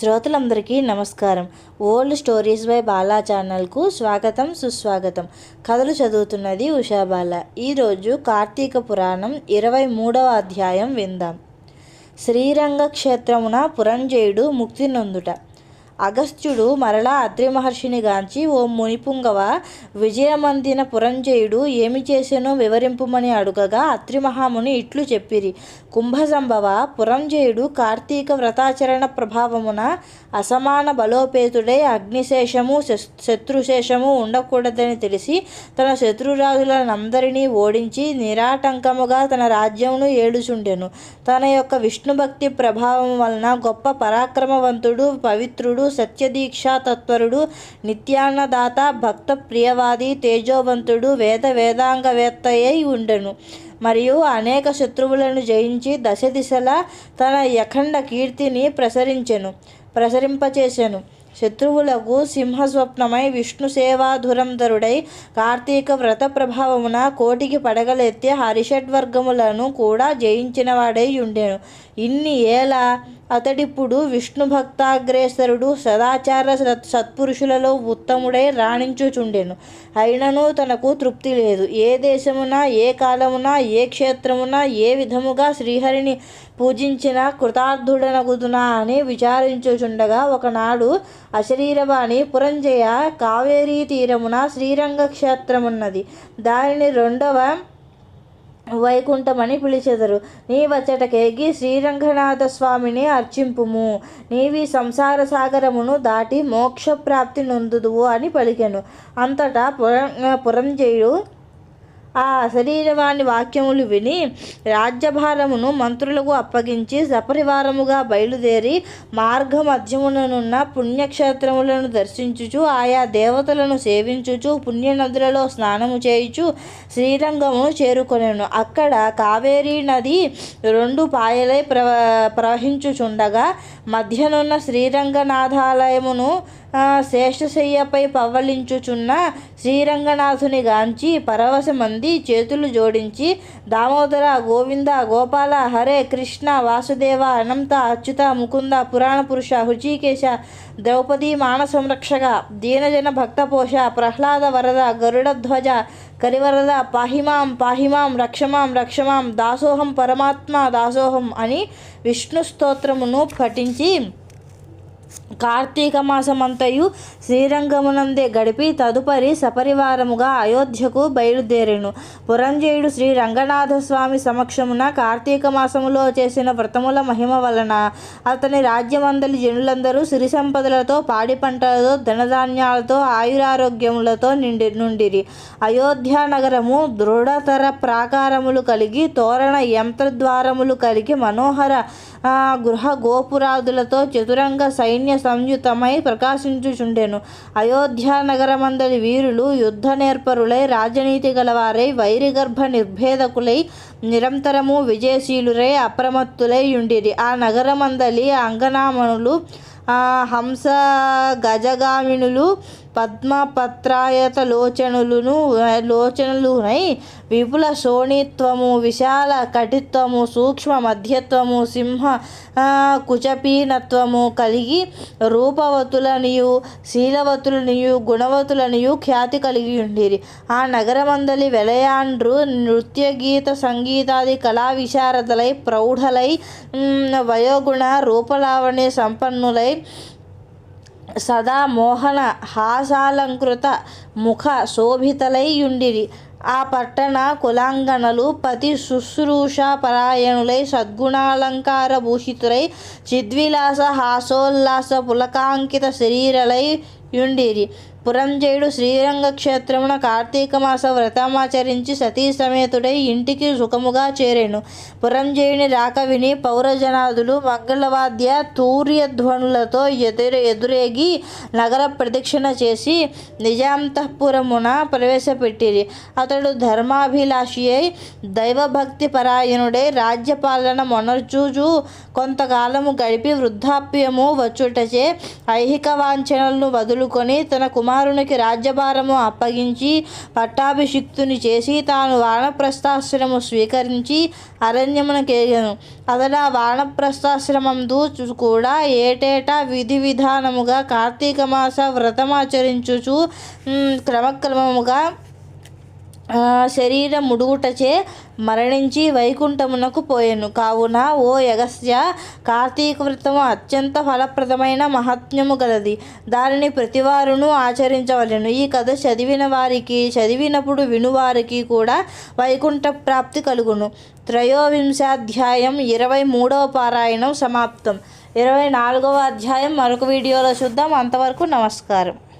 శ్రోతలందరికీ నమస్కారం. Old stories by Bala ఛానల్కు స్వాగతం సుస్వాగతం. కథలు చదువుతున్నది ఉషాబాల ఈరోజు కార్తీక పురాణం ఇరవై మూడవ అధ్యాయం విందాం. శ్రీరంగ క్షేత్రమున పురంజయుడు ముక్తి నొందుట. అగస్త్యుడు మరలా అద్రి మహర్షిని గాంచి ఓ మునిపుంగవ విజయమందిన పురంజయుడు ఏమి చేసెనో వివరింపుమని అడుగగా అత్రి మహాముని ఇట్లు చెప్పిరి. కుంభసంభవ పురంజయుడు కార్తీక వ్రతాచరణ ప్రభావమున అసమాన బలోపేతుడై అగ్నిశేషము శత్రుశేషము ఉండకూడదని తెలిసి తన శత్రురాజులనందరినీ ఓడించి నిరాటంకముగా తన రాజ్యమును ఏడుచుండెను. తన యొక్క విష్ణు భక్తి ప్రభావం వలన గొప్ప పరాక్రమవంతుడు పవిత్రుడు సత్యదీక్షా తత్వరుడు నిత్యాన్నదాత భక్త ప్రియవాది తేజోవంతుడు వేద వేదాంగవేత్తయ్యై ఉండెను. మరియు అనేక శత్రువులను జయించి దశ దిశలా తన యఖండ కీర్తిని ప్రసరించెను ప్రసరింపచేసెను. శత్రువులకు సింహస్వప్నమై విష్ణు సేవాధురంధరుడై కార్తీక వ్రత ప్రభావమున కోటికి పడగలెత్తి హరిషడ్వర్గములను కూడా జయించినవాడై ఉండెను. ఇన్ని ఏల అతడిప్పుడు విష్ణు భక్తాగ్రేసరుడు సదాచార సత్ సత్పురుషులలో ఉత్తముడై రాణించుచుండెను. అయినను తనకు తృప్తి లేదు. ఏ దేశమున ఏ కాలమున ఏ క్షేత్రమున ఏ విధముగా శ్రీహరిని పూజించిన కృతార్థుడనగుదునా అని విచారించుచుండగా ఒకనాడు అశరీరవాణి పురంజయ కావేరీ తీరమున శ్రీరంగ క్షేత్రమున్నది దానిని రెండవ వైకుంఠమని పిలిచెదరు. నీ వచ్చటకేగి శ్రీరంగనాథ స్వామిని అర్చింపుము. నీవి సంసార సాగరమును దాటి మోక్షప్రాప్తి నొందుదువు అని పలికెను. అంతటా పురం పురంజయుడు ఆ అశరీరవాణి వాక్యములు విని రాజ్యభారమును మంత్రులకు అప్పగించి సపరివారముగా బయలుదేరి మార్గ మధ్యముననున్న పుణ్యక్షేత్రములను దర్శించుచు ఆయా దేవతలను సేవించుచు పుణ్యనదులలో స్నానము చేయుచు శ్రీరంగమును చేరుకొనెను. అక్కడ కావేరీ నది రెండు పాయలై ప్రవ ప్రవహించుచుండగా మధ్యనున్న శ్రీరంగనాథాలయమును శేషశయ్యపై పవ్వలించుచున్న శ్రీరంగనాథుని గాంచి పరవశమంది చేతులు జోడించి దామోదర గోవింద గోపాల హరే కృష్ణ వాసుదేవ అనంత అచ్యుత ముకుంద పురాణ పురుష హృషికేశ ద్రౌపది మాన సంరక్షక దీనజన భక్తపోష ప్రహ్లాద వరద గరుడధ్వజ కరివరద పాహిమాం పాహిమాం రక్షమాం రక్షమాం దాసోహం పరమాత్మ దాసోహం అని విష్ణు స్తోత్రమును పఠించి కార్తీక మాసమంతయు శ్రీరంగమునందే గడిపి తదుపరి సపరివారముగా అయోధ్యకు బయలుదేరెను. పురంజయుడు శ్రీ రంగనాథ స్వామి సమక్షమున కార్తీక మాసములో చేసిన వ్రతముల మహిమ వలన అతని రాజ్యమందలి జనులందరూ సిరి సంపదలతో పాడి పంటలతో ధనధాన్యాలతో ఆయురారోగ్యములతో నిండి నుండిరి. అయోధ్య నగరము దృఢతర ప్రాకారములు కలిగి తోరణ యంత్రద్వారములు కలిగి మనోహర గృహ గోపురాదులతో చతురంగ సైన్య సంయుతమై ప్రకాశించుచుండెను. అయోధ్య నగరమందలి వీరులు యుద్ధ నేర్పరులై రాజనీతి గలవారై వైరిగర్భ నిర్భేదకులై నిరంతరము విజయశీలురై అప్రమత్తులై ఉండిరి. ఆ నగరమందలి అంగనామనులు హంస గజగామినులు పద్మపత్రాయత లోచనులను లోచనులునై విపుల శోణిత్వము విశాల కటిత్వము సూక్ష్మ మధ్యత్వము సింహ కుచపీనత్వము కలిగి రూపవతులనియు శీలవతులనియు గుణవతులనియు ఖ్యాతి కలిగి ఉండిరి. ఆ నగరమందలి వెలయాండ్రు నృత్య గీత సంగీతాది కళా విశారదలై ప్రౌఢలై వయోగుణ రూపలావణ్య సంపన్నులై సదా మోహన హాసాలంకృత ముఖ శోభితలై ఉండిరి ఆ పట్టణ కులాంగనలు పతి శుశ్రూష పరాయణులై సద్గుణాలంకార భూషితులై చిద్విలాస హాసోల్లాస పులకాంకిత శరీరలై యుండిరి పురంజయుడు శ్రీరంగ క్షేత్రమున కార్తీక మాస వ్రతమాచరించి సతీ సమేతుడై ఇంటికి సుఖముగా చేరాను. పురంజయుని రాక విని పౌరజనాదులు మంగళవాద్య తూర్యధ్వనులతో ఎదురు ఎదురేగి నగర ప్రదక్షిణ చేసి నిజాంతఃపురమున ప్రవేశపెట్టిరి. అతడు ధర్మాభిలాషి అయి దైవభక్తి పరాయణుడై రాజ్యపాలన మొనర్చూచు కొంతకాలము గడిపి వృద్ధాప్యము వచ్చుటచే ఐహిక వాంఛనలను వదులుకొని తన కుమార్ కుమారునికి రాజ్యభారము అప్పగించి పట్టాభిషిక్తుని చేసి తాను వానప్రస్థాశ్రము స్వీకరించి అరణ్యమునకేగను. అతడా వానప్రస్థాశ్రమందు కూడా ఏటేటా విధి విధానముగా కార్తీక మాస వ్రతమాచరించుచు క్రమక్రమముగా శరీర ముడుగుటచే మరణించి వైకుంఠమునకు పోయెను. కావున ఓ యగస్య కార్తీక వ్రతము అత్యంత ఫలప్రదమైన మహాత్మ్యము గలది. దానిని ప్రతివారును ఆచరించవలెను. ఈ కథ చదివిన వారికి చదివినప్పుడు వినువారికి కూడా వైకుంఠ ప్రాప్తి కలుగును. త్రయోవింశాధ్యాయం ఇరవై మూడవ పారాయణం సమాప్తం. ఇరవై నాలుగవ అధ్యాయం మరొక వీడియోలో చూద్దాం. అంతవరకు నమస్కారం.